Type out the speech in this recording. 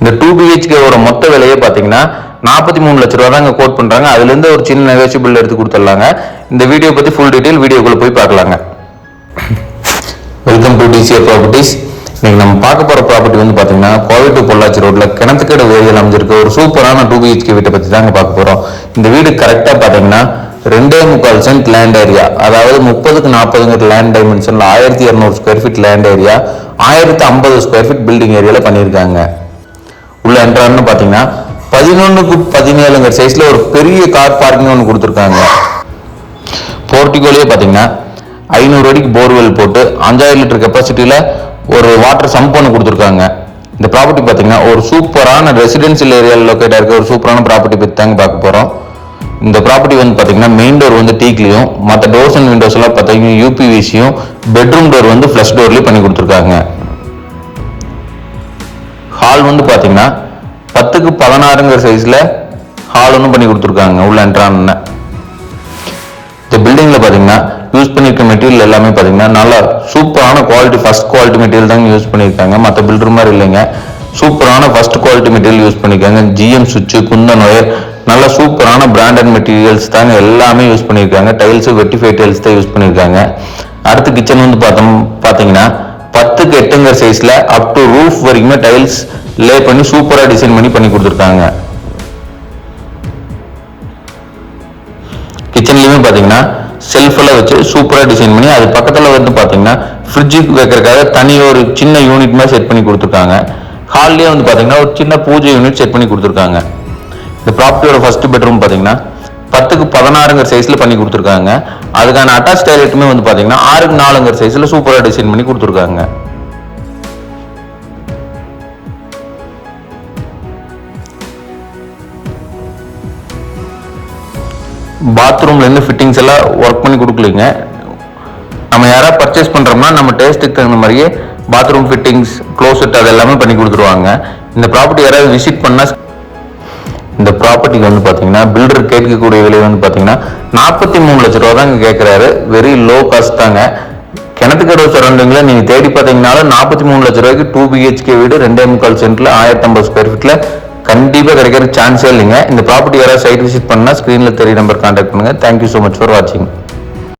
இந்த டூ பிஹெச்கேவோட மொத்த விலையே பார்த்தீங்கன்னா நாற்பத்தி மூணு லட்ச ரூபா தாங்க கோட் பண்ணுறாங்க அதுலேருந்து ஒரு சின்ன நெகோசியபிள் எடுத்து கொடுத்துட்லாங்க. இந்த வீடியோ பற்றி ஃபுல் டீட்டெயில் வீடியோக்குள்ளே போய் பார்க்கலாங்க. வெல்கம் டு டிசிஆர் ப்ராப்பர்ட்டிஸ் இன்னைக்கு நம்ம பார்க்க போகிற ப்ராப்பர்ட்டி வந்து பார்த்தீங்கன்னா கோவை டு பொள்ளாச்சி ரோட்டில் கிணத்துக்கடை வேதியில் அமைஞ்சிருக்க. ஒரு சூப்பரான டூ பிஹெச்கே வீட்டை பற்றி தாங்க பார்க்க போகிறோம் இந்த வீடு கரெக்டாக பார்த்தீங்கன்னா ரெண்டே முக்கால் சென்ட் லேண்ட் ஏரியா அதாவது முப்பதுக்கு நாற்பதுங்கிற லேண்ட் டைமென்ஷனில் ஆயிரத்தி இரநூறு ஸ்கொயர் ஃபீட் லேண்ட் ஏரியா ஆயிரத்தி ஐம்பது ஸ்கொயர் ஃபீட் பில்டிங் ஏரியாவில் பண்ணியிருக்காங்க. உள்ள என்ட்ரான்னு பார்த்தீங்கன்னா பதினொன்றுக்கு பதினேழுங்கிற சைஸில் ஒரு பெரிய கார் பார்க்கிங் ஒன்று கொடுத்துருக்காங்க. போர்ட்டிகோலேயே பார்த்தீங்கன்னா ஐநூறு அடிக்கு போர்வெல் போட்டு அஞ்சாயிரம் லிட்டர் கெப்பாசிட்டியில் ஒரு வாட்டர் சம்ப் ஒன்று கொடுத்துருக்காங்க. இந்த ப்ராப்பர்ட்டி பார்த்தீங்கன்னா ஒரு சூப்பரான ரெசிடென்சியல் ஏரியாவில் லொக்கேட் இருக்க ஒரு சூப்பரான ப்ராப்பர்ட்டி பற்றி தாங்க பார்க்க போகிறோம் இந்த ப்ராப்பர்ட்டி வந்து பார்த்தீங்கன்னா மெயின் டோர் வந்து டீக்லையும் மற்ற டோர்ஸ் அண்ட் விண்டோஸ் எல்லாம் பார்த்தீங்கன்னா யூபிவிசியும் பெட்ரூம் டோர் வந்து ஃப்ளஷ் டோர்லேயும் பண்ணி கொடுத்துருக்காங்க. ஹால் வந்து பார்த்தீங்கன்னா பத்துக்கு பதினாறுங்கிற சைஸில் ஹால் ஒன்றும் பண்ணி கொடுத்துருக்காங்க உள்ள என்ட்ரான் இந்த பில்டிங்கில் பார்த்தீங்கன்னா யூஸ் பண்ணியிருக்க மெட்டீரியல் எல்லாமே பார்த்தீங்கன்னா நல்லா சூப்பரான குவாலிட்டி ஃபர்ஸ்ட் குவாலிட்டி மெட்டீரியல் தாங்க யூஸ் பண்ணியிருக்காங்க மற்ற பில்டர் மாதிரி இல்லைங்க. சூப்பரான ஃபர்ஸ்ட் குவாலிட்டி மெட்டீரியல் யூஸ் பண்ணியிருக்காங்க ஜிஎம் சுவிட்சு குந்தன் ஒயர் நல்ல சூப்பரான பிராண்டட் மெட்டீரியல்ஸ் தாங்க எல்லாமே யூஸ் பண்ணியிருக்காங்க டைல்ஸு வெட்டிஃபை டைல்ஸ் தான் யூஸ் பண்ணியிருக்காங்க அடுத்து கிச்சன் வந்து பார்த்தோம் பார்த்தீங்கன்னா பத்துக்கு எட்டுங்கிற சைஸில் அப் டு ரூஃப் வரைக்குமே டைல்ஸ் லே பண்ணி சூப்பராக டிசைன் பண்ணி பண்ணி கொடுத்துருக்காங்க. கிச்சன்லயுமே பாத்தீங்கன்னா செல்ஃப் எல்லாம் வச்சு சூப்பரா டிசைன் பண்ணி அது பக்கத்துல வந்து பாத்தீங்கன்னா ஃப்ரிட்ஜுக்கு வைக்கிறதுக்காக தனி ஒரு சின்ன யூனிட் மாதிரி செட் பண்ணி கொடுத்துருக்காங்க. ஹால்லயே வந்து பாத்தீங்கன்னா ஒரு சின்ன பூஜை யூனிட் செட் பண்ணி கொடுத்துருக்காங்க. இந்த ப்ராப்பர்ட்டியோட ஃபர்ஸ்ட் பெட்ரூம் பாத்தீங்கன்னா பத்துக்கு பதினாறுங்கிற சைஸில் பண்ணி கொடுத்துருக்காங்க. அதுக்கான அட்டாச் டாய்லெட்டுமே வந்து பார்த்தீங்கன்னா ஆறுக்கு நாலுங்கிற சைஸில் சூப்பராக டிசைன் பண்ணி கொடுத்துருக்காங்க. பாத்ரூம்லேருந்து ஃபிட்டிங்ஸ் எல்லாம் ஒர்க் பண்ணி கொடுக்கலீங்க. நம்ம யாராவது பர்ச்சேஸ் பண்ணுறோம்னா நம்ம டேஸ்ட்டுக்கு தகுந்த மாதிரியே பாத்ரூம் ஃபிட்டிங்ஸ் க்ளோசெட் அது எல்லாமே பண்ணி கொடுத்துருவாங்க. இந்த ப்ராப்பர்ட்டி யாராவது விசிட் பண்ணால் இந்த ப்ராப்பர்ட்டிக்கு வந்து பார்த்தீங்கன்னா பில்டர் கேட்கக்கூடிய விலை வந்து பார்த்தீங்கன்னா நாற்பத்தி மூணு லட்ச ரூபா தாங்க கேட்குறாரு வெரி லோ காஸ்ட் தாங்க. கிணத்துக்கடவு சரௌண்டிங்கில் நீங்கள் தேடி பார்த்தீங்கனாலும் நாற்பத்தி மூணு லட்ச ரூபாய்க்கு டூ பிஹெச்கே வீடு ரெண்டே முக்கால் சென்ட்டில் ஆயிரத்தி ஐம்பது ஸ்கொயர் ஃபீட்டில் கண்டிப்பாக கிடைக்கிற சான்ஸே இல்லைங்க. இந்த ப்ராப்பர்ட்டி யாராவது சைட் விசிட் பண்ணால் ஸ்க்ரீனில் தெரிய நம்பர் கான்டாக்ட் பண்ணுங்கள் thank you so much for வாட்சிங்